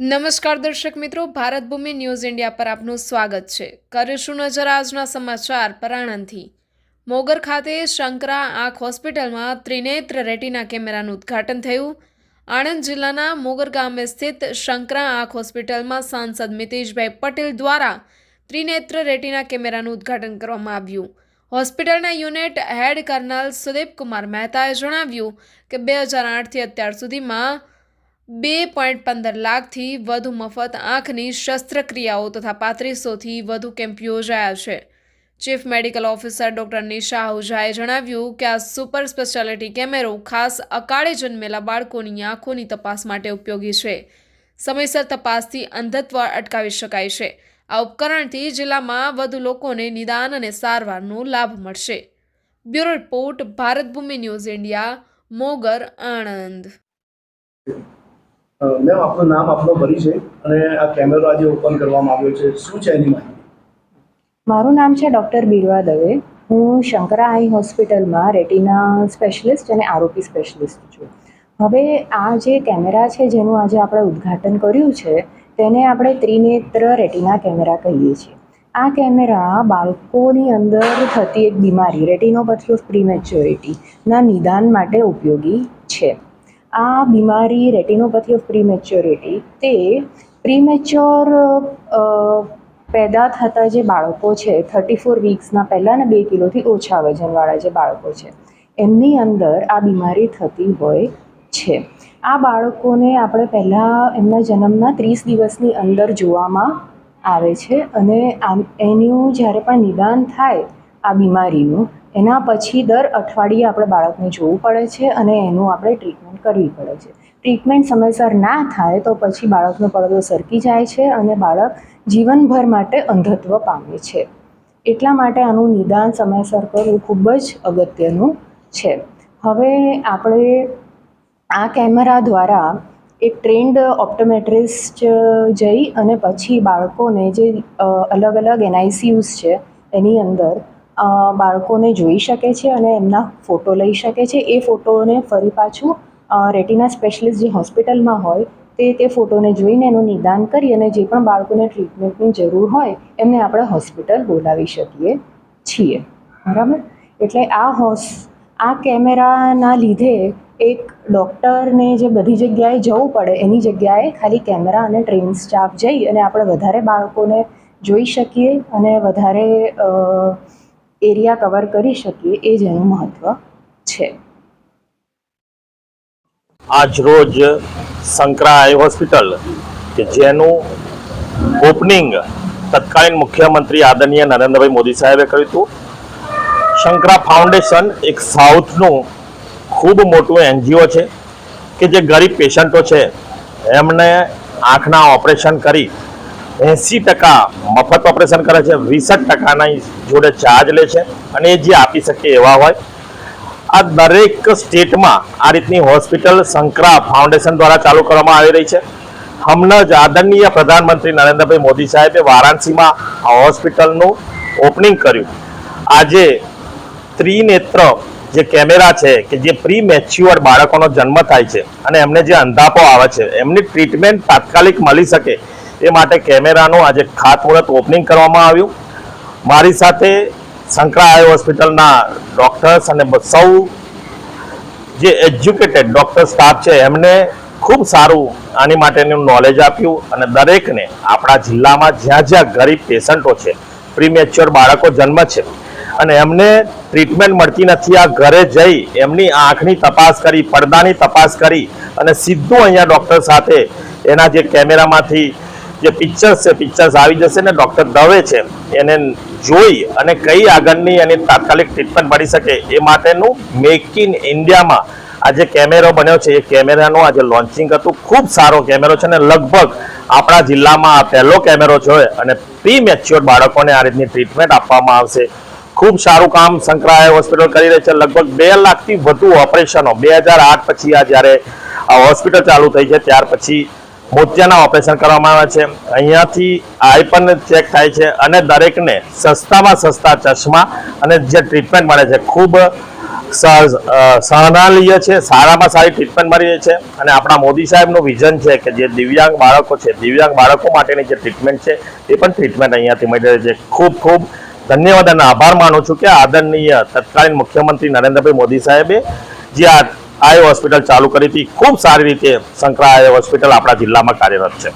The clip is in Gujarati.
નમસ્કાર દર્શક મિત્રો, ભારત ભૂમિ ન્યૂઝ ઇન્ડિયા પર આપનું સ્વાગત છે. કરીશું નજર આજના સમાચાર પર આણંદથી મોગર ખાતે શંકરા આંખ હોસ્પિટલમાં ત્રિનેત્ર રેટિના કેમેરાનું ઉદ્ઘાટન થયું. આણંદ જિલ્લાના મોગર ગામે સ્થિત શંકરા આંખ હોસ્પિટલમાં સાંસદ મિતેશભાઈ પટેલ દ્વારા ત્રિનેત્ર રેટિના કેમેરાનું ઉદ્ઘાટન કરવામાં આવ્યું. હોસ્પિટલના unit head colonel Sudeep Kumar મહેતાએ જણાવ્યું કે બે હજાર આઠથી અત્યાર સુધીમાં બે પોઈન્ટ પંદર લાખથી વધુ મફત આંખની શસ્ત્રક્રિયાઓ તથા પાંત્રીસોથી વધુ કેમ્પ યોજાયા છે. Chief medical officer doctor Nisha આહુજાએ જણાવ્યું કે આ સુપર સ્પેશિયાલિટી કેમેરો ખાસ અકાળે જન્મેલા બાળકોની આંખોની તપાસ માટે ઉપયોગી છે. સમયસર તપાસથી અંધત્વ અટકાવી શકાય છે. આ ઉપકરણથી જિલ્લામાં વધુ લોકોને નિદાન અને સારવારનો લાભ મળશે. Bureau report, Bharat Bhoomi news, India, Mogar, Anand. Ma'am, આપનું નામ આપનો પરિચય અને આ કેમેરો આજે ઓપન કરવામાં આવ્યો છે. શું છે એની માહિતી? મારું નામ છે ડૉક્ટર બીરવા દવે. હું શંકરા આઈ હોસ્પિટલમાં રેટિના સ્પેશિયલિસ્ટ અને આરોપી સ્પેશિયલિસ્ટ છું. હવે આ જે કેમેરા છે, જેનું આજે આપણે ઉદ્ઘાટન કર્યું છે, તેને આપણે ત્રિનેત્ર રેટિના કેમેરા કહીએ છીએ. આ કેમેરા બાળકોની અંદર થતી એક બીમારી રેટિનોપેથી ઓફ પ્રીમેચ્યોરિટીના નિદાન માટે ઉપયોગી છે. આ બીમારી રેટિનોપેથી ઓફ પ્રીમેચ્યોરિટી તે પ્રીમેચ્યોર પેદા થતા જે બાળકો છે, થર્ટી ફોર વીક્સના પહેલાં ને બે કિલોથી ઓછા વજનવાળા જે બાળકો છે, એમની અંદર આ બીમારી થતી હોય છે. આ બાળકોને આપણે પહેલાં એમના જન્મના ત્રીસ દિવસની અંદર જોવામાં આવે છે અને આમ એનું જ્યારે પણ નિદાન થાય આ બીમારીનું એના પછી દર અઠવાડિયે આપણે બાળકને જોવું પડે છે અને એનું આપણે ટ્રીટમેન્ટ કરવી પડે છે. ટ્રીટમેન્ટ સમયસર ના થાય તો પછી બાળકનો પડદો સરકી જાય છે અને બાળક જીવનભર માટે અંધત્વ પામે છે. એટલા માટે આનું નિદાન સમયસર કરવું ખૂબ જ અગત્યનું છે. હવે આપણે આ કેમેરા દ્વારા એક ટ્રેન્ડ ઓપ્ટોમેટ્રિસ્ટ જઈ અને પછી બાળકોને જે અલગ અલગ એનઆઈસીયુઝ છે એની અંદર બાળકોને જોઈ શકે છે અને એમના ફોટો લઈ શકે છે. એ ફોટોને ફરી પાછું રેટિના સ્પેશિયલિસ્ટ જે હોસ્પિટલમાં હોય, તે તે ફોટોને જોઈને એનું નિદાન કરી અને જે પણ બાળકોને ટ્રીટમેન્ટની જરૂર હોય, એમને આપણે હોસ્પિટલ બોલાવી શકીએ છીએ. બરાબર? એટલે આ હોસ, આ કેમેરાના લીધે એક ડૉક્ટરને જે બધી જગ્યાએ જવું પડે, એની જગ્યાએ ખાલી કેમેરા અને ટ્રેન સ્ટાફ જઈ અને આપણે વધારે બાળકોને જોઈ શકીએ અને વધારે એરિયા કવર કરી શકીએ એ જ એનું મહત્ત્વ છે. આજ રોજ શંકરા આઈ હોસ્પિટલ કે જેનું ઓપનિંગ તત્કાલીન મુખ્યમંત્રી આદરણીય નરેન્દ્રભાઈ મોદી સાહેબે કર્યું હતું. શંકરા ફાઉન્ડેશન એક સાઉથનું ખૂબ મોટું એનજીઓ છે કે જે ગરીબ પેશન્ટો છે, એમને આંખના ઓપરેશન કરી એંસી ટકા મફત ઓપરેશન કરે છે, વીસઠ ટકાના જોડે ચાર્જ લે છે અને એ જે આપી શકે એવા હોય. આ દરેક સ્ટેટમાં આ રીતની હોસ્પિટલ શંકરા ફાઉન્ડેશન દ્વારા ચાલુ કરવામાં આવી રહી છે. હમણાં જ આદરણીય પ્રધાનમંત્રી નરેન્દ્રભાઈ મોદી સાહેબે વારાણસીમાં આ હોસ્પિટલનું ઓપનિંગ કર્યું. આજે ત્રિનેત્ર જે કેમેરા છે કે જે પ્રી મેચ્યુઅર બાળકોનો જન્મ થાય છે અને એમને જે અંધાપો આવે છે, એમની ટ્રીટમેન્ટ તાત્કાલિક મળી શકે એ માટે કેમેરાનું આજે ખાતમુહૂર્ત ઓપનિંગ કરવામાં આવ્યું. મારી સાથે શંકરા આય હોસ્પિટલના ડૉક્ટર્સ અને સૌ જે એજ્યુકેટેડ ડૉક્ટર સ્ટાફ છે, એમને ખૂબ સારું આની માટેનું નોલેજ આપ્યું અને દરેકને આપણા જિલ્લામાં જ્યાં જ્યાં ગરીબ પેશન્ટો છે પ્રીમેચ્યોર બાળકો જન્મ છે અને એમને ટ્રીટમેન્ટ મળતી નથી, આ ઘરે જઈ એમની આંખની તપાસ કરી, પડદાની તપાસ કરી અને સીધું અહીંયા ડૉક્ટર સાથે એના જે કેમેરામાંથી જે પિક્ચર્સ છે પિક્ચર્સ આવી જશે ને ડૉક્ટર દવે છે, એને જોઈ અને કઈ આગળની એની તાત્કાલિક ટ્રીટમેન્ટ મળી શકે એ માટેનું મેક ઇન ઇન્ડિયામાં આ જે કેમેરો બન્યો છે. એ કેમેરાનું આજે લોન્ચિંગ હતું. ખૂબ સારો કેમેરો છે અને લગભગ આપણા જિલ્લામાં આ પહેલો કેમેરો છે અને પ્રી મેચ્યોર બાળકોને આ રીતની ટ્રીટમેન્ટ આપવામાં આવશે. ખૂબ સારું કામ શંકરાય હોસ્પિટલ કરી રહી છે. લગભગ બે લાખથી વધુ ઓપરેશનો બે હજાર આઠ પછી આ જ્યારે આ હોસ્પિટલ ચાલુ થઈ છે, ત્યાર પછી મોતિયાના ઓપરેશન કરવામાં આવે છે. અહીંયાથી આઈ પણ ચેક થાય છે અને દરેકને સસ્તામાં સસ્તા ચશ્મા અને જે ટ્રીટમેન્ટ મળે છે, ખૂબ સહનાલીય છે, સારામાં સારી ટ્રીટમેન્ટ મળી છે. અને આપણા મોદી સાહેબનું વિઝન છે કે જે દિવ્યાંગ બાળકો છે, દિવ્યાંગ બાળકો માટેની જે ટ્રીટમેન્ટ છે, એ પણ ટ્રીટમેન્ટ અહીંયાથી મળી રહી છે. ખૂબ ખૂબ ધન્યવાદ અને આભાર માનું છું કે આદરણીય તત્કાલીન મુખ્યમંત્રી નરેન્દ્રભાઈ મોદી સાહેબે જે આ આઈ હોસ્પિટલ ચાલુ કરી હતી. ખૂબ સારી રીતે આઈ હોસ્પિટલ આપણા જિલ્લામાં કાર્યરત છે.